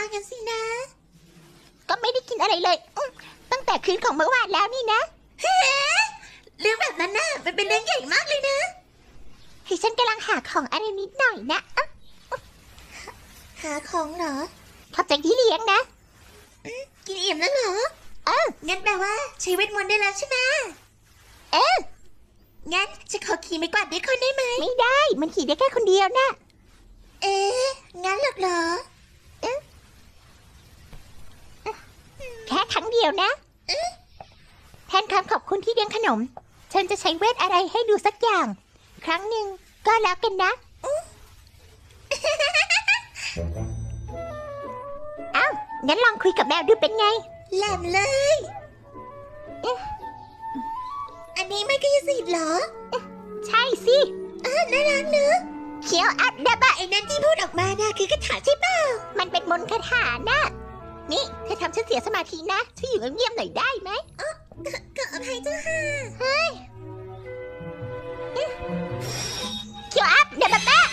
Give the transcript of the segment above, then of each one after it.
ากันสินะ ก็ไม่ได้กินอะไรเลยตั้งแต่คืนของเมื่อวานแล้วนี่นะ เฮ้เรื่แบบนั้นน่ะมันเป็นเรื่องใหญ่มากเลยนะให้ฉันกำลังหาของอะไรนิดหน่อยนะหาของเหรอ ขอบใจที่เลี้ยงนะ กินอิ่มแล้วเหรอเอองั้นแปลว่าใช้เวทมนต์ได้แล้วใช่ไหมเออ งั้นจะขอขี่ไม่กวาดด้วยคนได้ไหม ไม่ได้ มันขี่ได้แค่คนเดียวนะ เอ๊งั้นหรอกเหรอ ดียวนะแทนคำขอบคุณที่เลี้ยงขนม ฉันจะใช้เวทอะไรให้ดูสักอย่าง ครั้งหนึ่งก็แล้วกันนะเอ้างั้นลองคุยกับแมวดูเป็นไง แหลมเลย อันนี้ไม่กายสิทธิ์เหรอ ใช่สิอ่าน่ารักเนอะเขียวอัพดาบะไอ้นั่นที่พูดออกมาน่ะคือกระถาใช่เปล่า มันเป็นมนต์คาถานะ นี่เธอทำฉันเสียสมาธินะช่วยอยู่เงียบๆหน่อยได้ไหมก็อภัยเจ้าค่ะเขียวอัพดาบะแปะ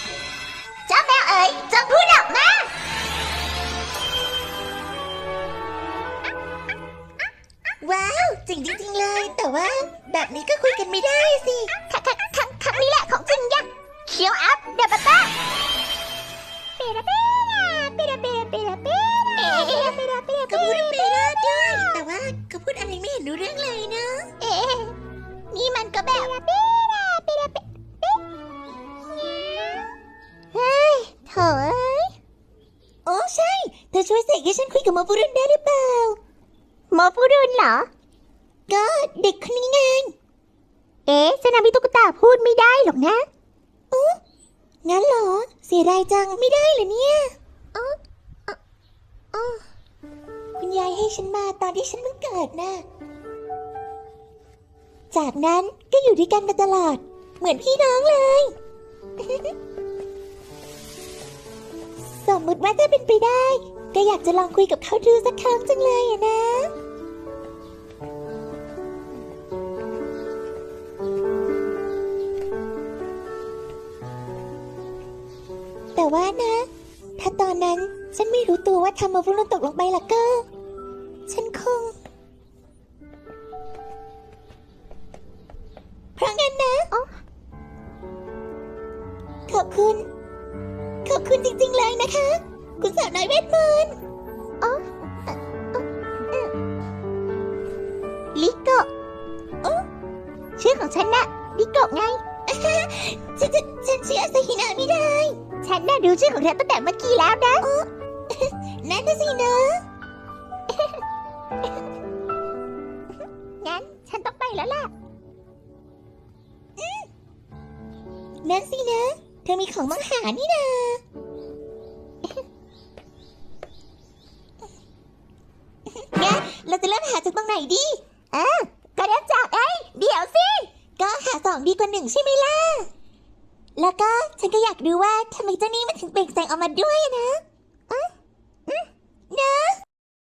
เจ้าแมวเอ๋ยจงพูดออกมาว้าว จริงจริงๆเลย แต่ว่า แบบนี้ก็คุยกันไม่ได้สิ ครั้งครั้งครั้งครั้งนี้แหละของจริงยักษ์เขียวอัพเดบะตาเปราเปราเปราเปราเปราเป รู้เรื่องเลยเนะ เอ๊ะนี่มันก็แบบเปราเปราเปราเฮ้ยโถเอ้ยโอ้ใช่ เธอช่วยเสกให้ฉันคุยกับหมอบุรุษได้หรือเปล่า หมอผู้รุนเหรอ ก็เด็กคนนี้ไง เอ๊ะสนามิตุ๊กตาพูดไม่ได้หรอกนะงั้นเหรอ เสียดายจังไม่ได้เหรอเนี่ยคุณยายให้ฉันมาตอนที่ฉันเพิ่งเกิดน่ะ จากนั้นก็อยู่ด้วยกันมาตลอด เหมือนพี่น้องเลย สมมติว่าถ้าเป็นไปได้ ก็อยากจะลองคุยกับเขาดูสักครั้งจังเลยอะนะแต่ว่านะ ถ้าตอนนั้นฉันไม่รู้ตัวว่าทำมาวุ้นตกลงไปล่ะก็ ฉันคง ขอบคุณ ขอบคุณจริงๆเลยนะคะ คุณสาวน้อยเวทมนต์ลิโกะโอ้ชื่อของฉันน่ะลิโกะไง ฉันฉันฉันเชื่อสหินาไม่ได้ ฉันน่ะดูชื่อของเธอตั้งแต่เมื่อกี้แล้วนะนั่นน่ะสินะงั้นฉันต้องไปแล้วล่ะนั่นสินะ เธอมีของมังหานี่นางั้นเราจะเริ่มหาจากตรงไหนดีเออก็เริ่มจากเอ้ยเดี๋ยวสิ ก็หาสองดีกว่าหนึ่งใช่ไหมล่ะ แล้วก็ฉันก็อยากดูว่าทำไมเจ้านี่มันถึงเปล่งแสงออกมาด้วยนะอืมอืมนะ